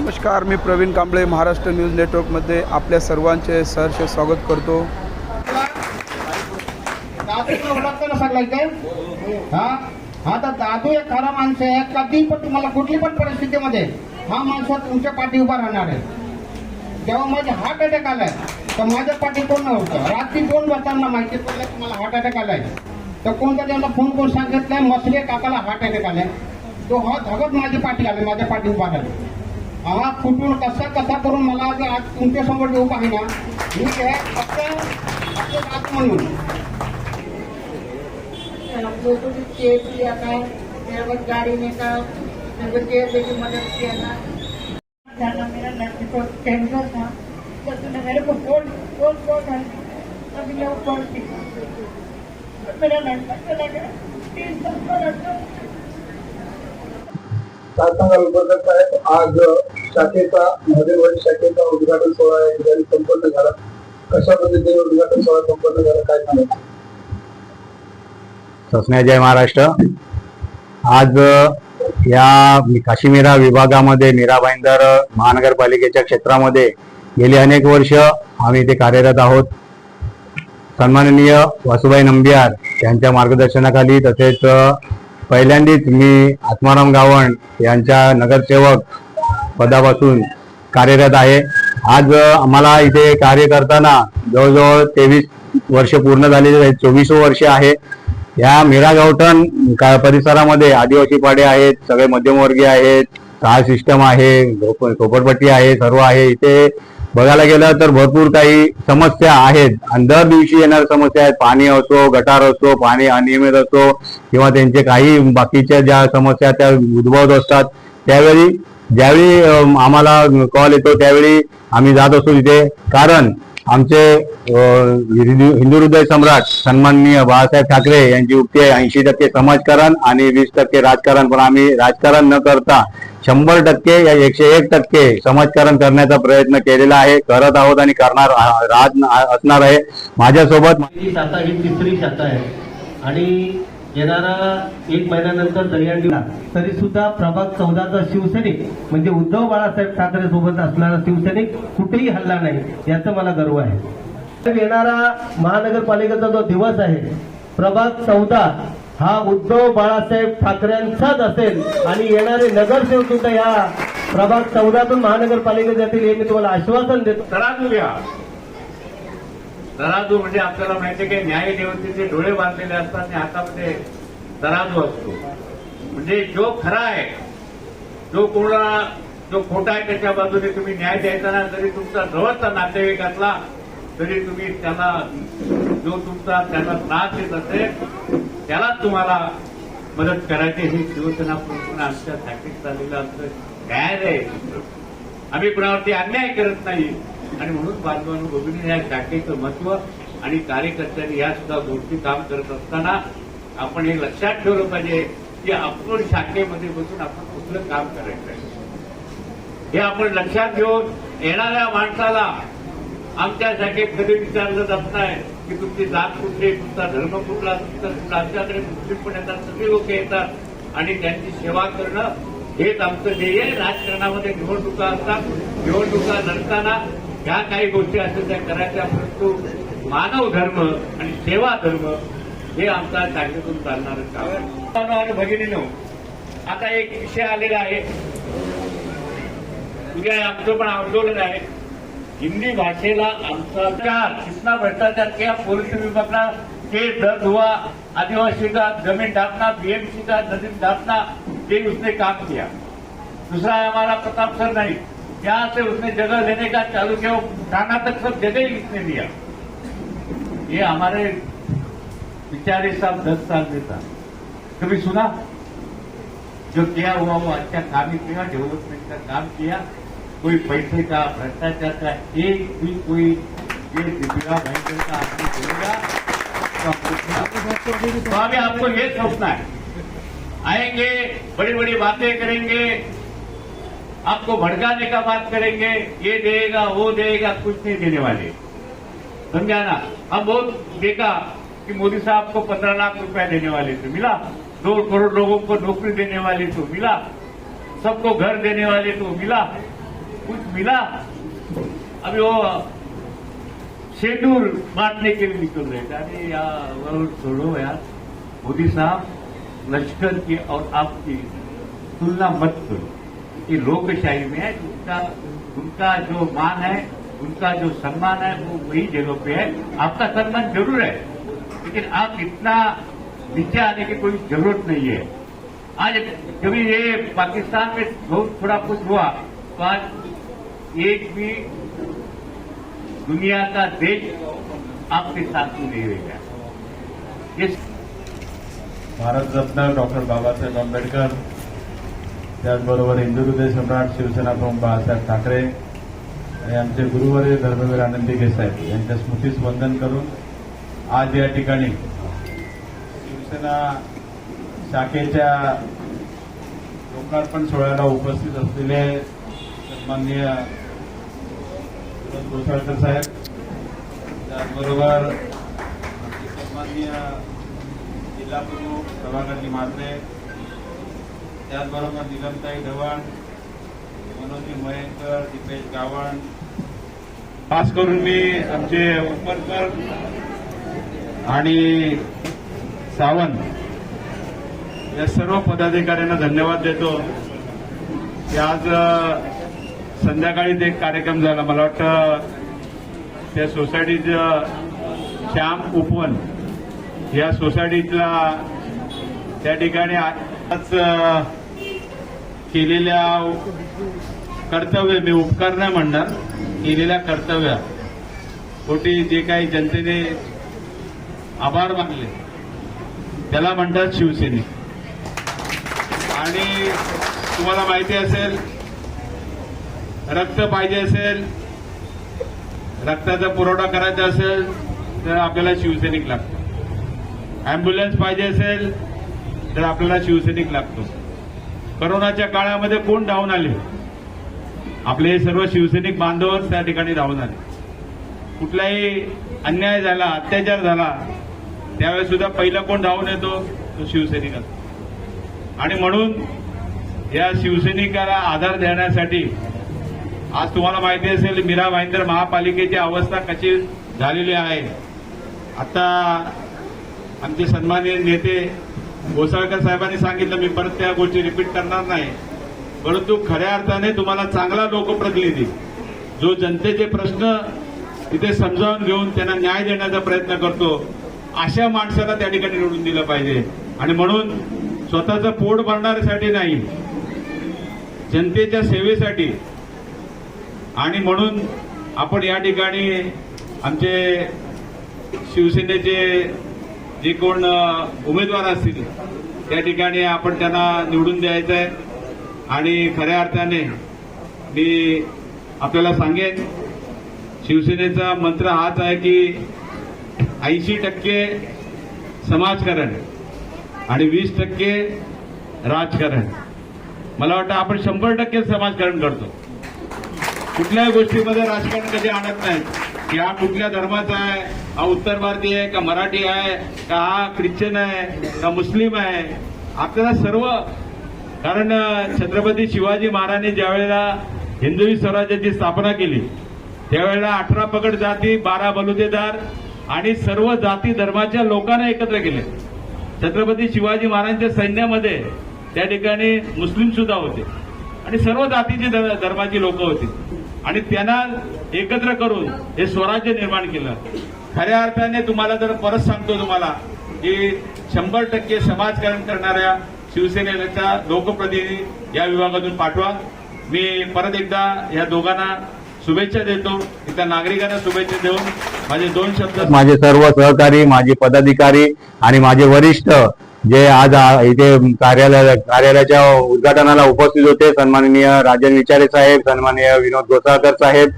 नमस्कार मी प्रवीण कांबळे महाराष्ट्र न्यूज नेटवर्कमध्ये आपल्या सर्वांचे सहर्ष स्वागत करतो. आता दादू एक खरा माणसं आहे. कधी पण तुम्हाला कुठली पण परिस्थितीमध्ये हा माणसं तुमच्या पाठी उभा राहणार आहे. तेव्हा माझे हार्ट अटॅक आलाय तर माझ्या पाठी कोण नव्हतं? रात्री दोन वाजताना माहिती पडलं तुम्हाला मला हार्ट अटॅक आलाय. तर कोणता त्यांना फोन करून सांगितलं मसले काकाला हार्ट अटॅक आलाय तो हा धगत माझ्या पाठी आले माझ्या पाठी उभा राहिले. हा कुठून कसा कसा करून मला आज आज तुमच्यासमोर येऊ आहे ना मी हे फक्त आपलं म्हणून. लोगों को चेक किया था मेरे को गाड़ी में था मेरे को चेक की मदद किया था मेरा को कैंसर था तो मेरे को फोन फोन फोन मैं फोन सांगाल उपकर साहेब आज शाखेचा मध्यवर्ती शाखेचा उद्घाटन सोहळा या ठिकाणी संपन्न झाला. कशा पद्धतीने उद्घाटन सोहळा संपन्न झाला काय सांगाल? सस्ने जय महाराष्ट्र. आज या काशीमीरा विभागामध्ये मीरा भाईंदर महानगरपालिकेच्या क्षेत्रामध्ये गेली अनेक वर्ष आम्ही इथे कार्यरत आहोत. सन्माननीय वासुबाई नंबियार यांच्या मार्गदर्शनाखाली तसेच पहिल्यांदीच पहिल्यांदाच मी आत्माराम गावण यांच्या नगरसेवक पदापासून कार्यरत आहे. आज आम्हाला इथे कार्य करताना जवळजवळ तेवीस वर्ष पूर्ण झालेले आहेत चोवीस वर्ष आहे. या मिरा गावठण परिसरामध्ये आदिवासी पाडे आहेत सगळे मध्यमवर्गीय आहेत सहा सिस्टम आहे झोपडपट्टी आहे सर्व आहे. इथे बघायला गेलं तर भरपूर काही समस्या आहेत. आणि दर दिवशी येणाऱ्या समस्या आहेत. पाणी असो गटार असो पाणी अनियमित असो किंवा त्यांचे काही बाकीच्या ज्या समस्या त्या उद्भवत असतात त्यावेळी ज्यावेळी आम्हाला कॉल येतो त्यावेळी आम्ही जात असतो तिथे. कारण आमचे हिंदू हिंदू हृदय सम्राट सन्माननीय बाळासाहेब ठाकरे यांची उक्ती आहे ऐंशी टक्के समाजकारण आणि वीस टक्के राजकारण. पण आम्ही राजकारण न करता शंभर टक्के या एकशे एक टक्के समाजकारण करण्याचा प्रयत्न केलेला आहे. करत आहोत आणि करणार राज राहत असणार आहे. माझ्यासोबत ही शाखा ही तिसरी शाखा आहे. आणि येणारा एक महिन्यानंतर दहीहंडीला तरी सुद्धा प्रभाग चौदाचा शिवसैनिक म्हणजे उद्धव बाळासाहेब ठाकरे सोबत असणारा शिवसैनिक कुठेही हल्ला नाही याचा मला गर्व आहे. तर येणारा महानगरपालिकेचा जो दिवस आहे प्रभाग चौदा हा उद्धव बाळासाहेब ठाकरेंचाच असेल. आणि येणारे नगरसेवक सुद्धा या प्रभाग चौदातून महानगरपालिकेत जातील हे मी तुम्हाला आश्वासन देतो. तराजू घ्या तराजू म्हणजे आपल्याला माहिती की न्याय देवतेचे डोळे बांधलेले असतात आणि हातामध्ये तराजू असतो. म्हणजे जो खरा आहे जो कोणा जो खोटा आहे त्याच्या बाजूने तुम्ही न्याय द्यायचा ना जरी तुमचा जवळचा नातेवाईक असला तरी तुम्ही त्याला जो तुमचा त्याला त्रास देत असेल त्यालाच तुम्हाला मदत करायची ही शिवसेना पूर्ण आमच्या साठी चाललेलं आमचं न्याय आहे आम्ही कुणावरती अन्याय करत नाही. आणि म्हणून बांधवांनो भगिनी या शाखेचं महत्त्व आणि कार्यकर्त्यांनी या सुद्धा गोष्टी काम करत असताना आपण हे लक्षात ठेवलं पाहिजे की आपण शाखेमध्ये बसून आपण कुठलं काम करायचं आहे. हे आपण लक्षात घेऊन येणाऱ्या माणसाला आमच्या शाखेत कधी विचारलं जात नाही. की तुमची जात कुठली तुमचा धर्म कुठला तुमचा कुठला आमच्याकडे मुस्लिम पण येतात सगळे लोक येतात. आणि त्यांची सेवा करणं हेच आमचं ध्येय राजकारणामध्ये निवडणुका असतात. निवडणुका लढताना ह्या काही गोष्टी असतात त्या करायच्या परंतु मानव धर्म आणि सेवा धर्म हे आमचा शाखेतून चालणार काम आणि भगिनीनो आता एक विषय आलेला आहे. उद्या आमचं पण आंदोलन आहे. हिंदी भाषेला आमचा चार कितना भ्रष्टाचार किया पुलिस विभागला ते दर्द हुआ आदिवासी का जमीन ढापना बीएमसी का जमीन ढापना ये उसने काम किया. दूसरा है हमारा प्रताप सर नहीं. यहाँ से उसने जगह लेने का चालू किया थाना तक सब जगह ही उसने दिया. ये हमारे बिचारे साहब दस साल में था कभी सुना? जो किया हुआ वो अच्छा काम ही किया डेवलपमेंट का काम किया कोई पैसे का भ्रष्टाचार का एक भी कोई ये दिव्या भयंकर का आदमी तो अभी आपको ये सोचना है। आएँगे बड़ी बड़ी बातें करेंगे, आपको भड़काने का बात करेंगे, ये देगा, वो देगा, कुछ नहीं देने वाले। समझा ना? हम बहुत देखा कि मोदी साहब को पंद्रह लाख रुपया देने वाले थे, मिला? दो करोड़ लोगों को नौकरी देने वाले तो मिला। सबको घर देने वाले तो मिला। कुछ मिला? अभी वो शेड्यूल बांटने के लिए निकल रहे थे। अरे यार छोड़ो यार। मोदी साहब, लश्कर की और आपकी तुलना मत करो ये लोकशाही में है। उनका उनका जो मान है, उनका जो सम्मान है, वो वही जगह पे है। आपका सम्मान ज़रूर है, लेकिन आप इतना नीचे आने की कोई ज़रूरत नहीं है। आज कभी ये पाकिस्तान में बहुत थोड़ा कुछ हुआ तो आज एक भी दुनिया का देश आपके साथ नहीं रहेगा? भारत रत्न डॉक्टर बाबासाहेब आंबेडकर त्याचबरोबर हिंदू हृदय सम्राट शिवसेना प्रमुख बाळासाहेब ठाकरे आणि आमचे गुरुवर्य धर्मवीर आनंदी साहेब यांच्या स्मृतीस वंदन करून आज या ठिकाणी शिवसेना शाखेच्या लोकार्पण सोहळ्याला उपस्थित असलेले सन्माननीय गोसाळकर साहेब त्याचबरोबर सन्माननीय जिल्हा प्रमुख प्रभाकरजी म्हात्रे त्याचबरोबर निलमताई ढवण मनोजी मयंकर दीपेश गावण. खास करून मी आमचे उपरकर आणि सावंत या सर्व पदाधिकाऱ्यांना धन्यवाद देतो. की आज संध्याकाळीच एक कार्यक्रम झाला. मला वाटतं त्या सोसायटीचं श्याम उपवन या सोसायटीतला त्या ठिकाणी आज केलेल्या कर्तव्य मी उपकार नाही म्हणणार केलेल्या कर्तव्या पोटी जे काही जनतेने आभार मानले त्याला म्हणतात शिवसेने. आणि तुम्हाला माहिती असेल रक्त पाहिजे असेल रक्ताचा पुरवठा करायचा असेल तर आपल्याला शिवसैनिक लागतो. अँब्युलन्स पाहिजे असेल तर आपल्याला शिवसैनिक लागतो. करोनाच्या काळामध्ये कोण धावून आले? आपले हे सर्व शिवसैनिक बांधवच त्या ठिकाणी धावून आले. कुठलाही अन्याय झाला अत्याचार झाला त्यावेळेस सुद्धा पहिला कोण धावून येतो? तो शिवसैनिक असतो. आणि म्हणून या शिवसैनिकाला आधार देण्यासाठी आज तुम्हाला माहिती असेल मीरा भाईंदर महापालिकेची अवस्था कशी झालेली आहे. आता आमचे सन्माननीय नेते गोसाळकर साहेबांनी सांगितलं मी परत त्या गोष्टी रिपीट करणार नाही. परंतु खऱ्या अर्थाने तुम्हाला चांगला लोकप्रतिनिधी जो जनतेचे प्रश्न तिथे समजावून घेऊन त्यांना न्याय देण्याचा प्रयत्न करतो अशा माणसाला त्या ठिकाणी निवडून दिलं पाहिजे. आणि म्हणून स्वतःचं पोट भरणाऱ्यासाठी नाही जनतेच्या सेवेसाठी आणि म्हणून आपण या ठिकाणी आमचे शिवसेनेचे जे कोण उमेदवार असतील त्या ठिकाणी आपण त्यांना निवडून द्यायचं आहे. आणि खऱ्या अर्थाने मी आपल्याला सांगेन शिवसेनेचा मंत्र हाच आहे की ऐंशी टक्के समाजकारण आणि वीस टक्के राजकारण. मला वाटतं आपण शंभर टक्के समाजकारण करतो. कुठल्याही गोष्टीमध्ये राजकारण कधी आणत नाही. की हा कुठल्या धर्माचा आहे हा उत्तर भारतीय आहे का मराठी आहे का हा ख्रिश्चन आहे का मुस्लिम आहे आपल्याला सर्व कारण छत्रपती शिवाजी महाराजांनी ज्यावेळेला हिंदवी स्वराज्याची स्थापना केली त्यावेळेला अठरा पगड जाती बारा बलुतेदार आणि सर्व जाती धर्माच्या लोकांना एकत्र केले. छत्रपती शिवाजी महाराजांच्या सैन्यामध्ये त्या ठिकाणी मुस्लिम सुद्धा होते. आणि सर्व जातीची धर्माची लोक होती. आणि त्यांना एकत्र करून हे स्वराज्य निर्माण केलं. खऱ्या अर्थाने तुम्हाला जर परत सांगतो तुम्हाला की शंभर टक्के समाजकारण करणाऱ्या शिवसेनेच्या लोकप्रतिनिधी या विभागातून पाठवा. मी परत एकदा या दोघांना शुभेच्छा देतो. एकदा नागरिकांना शुभेच्छा देऊन माझे दोन शब्द माझे सर्व सहकारी माझे पदाधिकारी आणि माझे वरिष्ठ जे आज इथे कार्यालय कार्यालयाच्या उद्घाटनाला उपस्थित होते सन्माननीय राजन विचारे साहेब सन्माननीय विनोद गोसाळकर साहेब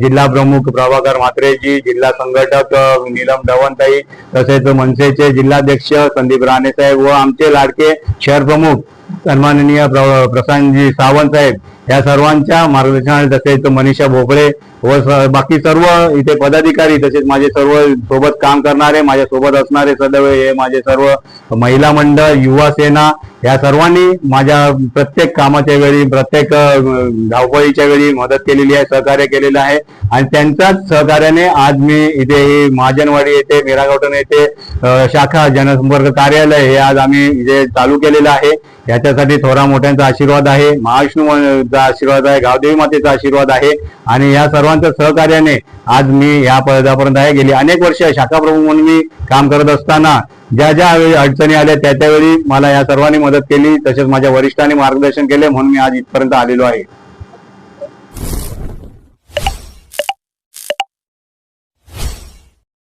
जिल्हा प्रमुख प्रभाकर म्हात्रेजी जिल्हा संघटक नीलम दवंताई तसेच मनसेचे जिल्हाध्यक्ष संदीप राणे साहेब व आमचे लाडके शहर प्रमुख सन्माननीय प्रशांतजी सावंत साहेब. या सर्वांच्या मार्गदर्शनाने तसेच मनीषा भोपळे व बाकी सर्व इथे पदाधिकारी तसेच माझे सर्व सोबत काम करणारे माझ्या सोबत असणारे सदैव हे माझे सर्व महिला मंडळ युवा सेना या सर्वांनी माझ्या प्रत्येक कामाच्या वेळी प्रत्येक धावपळीच्या वेळी मदत केलेली आहे सहकार्य केलेलं आहे. आणि त्यांच्याच सहकार्याने आज मी इथे ही महाजनवाडी येथे मीरागावटन येथे शाखा जनसंपर्क कार्यालय हे आज आम्ही इथे चालू केलेलं आहे. याच्यासाठी थोरा मोठ्यांचा आशीर्वाद आहे. महाविष्णूचा आशीर्वाद आहे. गावदेवी मातेचा आशीर्वाद आहे. आणि या सर्वांच्या सहकार्याने आज मी या पदापर्यंत आहे. गेली अनेक वर्ष शाखा प्रमुख म्हणून मी काम करत असताना ज्या ज्या अडचणी आल्या त्या त्यावेळी मला या सर्वांनी मदत केली. तसेच माझ्या वरिष्ठांनी मार्गदर्शन केले म्हणून मी आज इथपर्यंत आलेलो आहे.